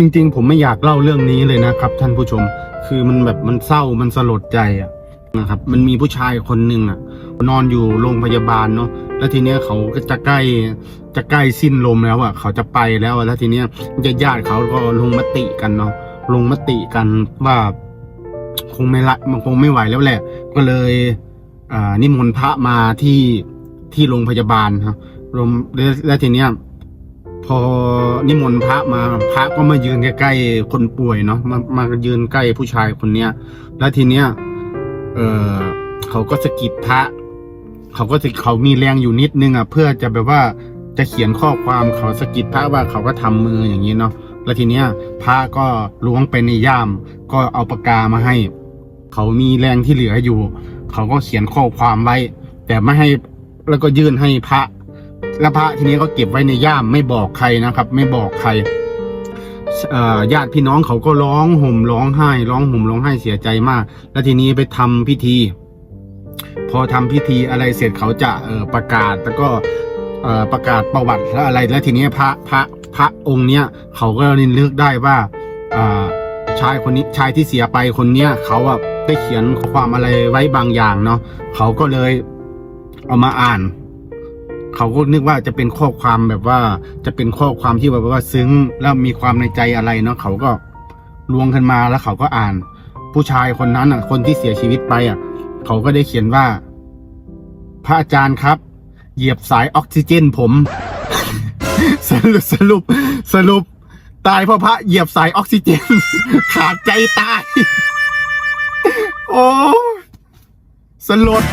จริง ๆ ผมไม่อยากเล่าเรื่องนี้เลยนะครับ ท่านผู้ชม คือมันแบบมันเศร้ามันสลดใจอะนะครับ มันมีผู้ชายคนหนึ่งอะนอนอยู่โรงพยาบาลเนาะแล้วทีเนี้ยเขาก็จะใกล้จะใกล้สิ้นลมแล้วอะเขาจะไปแล้วแล้วทีเนี้ยญาติๆเขาก็ลงมติกันเนาะลงมติกันว่าคงไม่ละมันคงไม่ไหวแล้วแหละ ก็เลยอ่านิมนต์พระมาที่ที่โรงพยาบาลครับแล้วแล้วทีเนี้ย พอนิมนต์พระมาพระก็มายืนใกล้ๆคนป่วยเนาะมามายืนใกล้ผู้ชายคนเนี้ย แล้วทีเนี้ยเออเขาก็สะกิดพระ เขาก็จะเขามีแรงอยู่นิดนึงอะ เพื่อจะแบบว่าจะเขียนข้อความเขาสะกิดพระว่าเขาก็ทำมืออย่างนี้เนาะแล้วทีเนี้ยพระก็ล้วงไปในย่าม ก็เอาปากกามาให้ เขามีแรงที่เหลืออยู่ เขาก็เขียนข้อความไว้ แต่ไม่ให้แล้วก็ยื่นให้พระ แล้วพระทีนี้ก็เก็บไว้ในย่ามไม่บอกใครนะครับ ไม่บอกใครญาติพี่น้องเขาก็ร้องห่มร้องไห้ ร้องห่มร้องไห้เสียใจมาก แล้วทีนี้ไปทำพิธี พอทำพิธีอะไรเสร็จเขาจะประกาศแล้วก็ประกาศประวัติและอะไร แล้วทีนี้พระพระพระองค์เนี้ยเขาก็เลือกได้ว่าอ่าชายคนนี้ชายที่เสียไปคนเนี้ยเขาอะได้เขียนข้อความอะไรไว้บางอย่างเนาะเขาก็เลยเอามาอ่าน เขาก็นึกว่าจะเป็นข้อความแบบว่าจะเป็นข้อความที่แบบว่าซึ้งแล้วมีความในใจอะไรเนาะเขาก็ลวงขึ้นมาแล้วเขาก็อ่าน ผู้ชายคนนั้นอะ คนที่เสียชีวิตไปอะ เขาก็ได้เขียนว่า พระอาจารย์ครับ เหยียบสายออกซิเจนผม สรุปสรุปสรุป ตายเพราะพระเหยียบสายออกซิเจน ขาดใจตาย โอ้สลด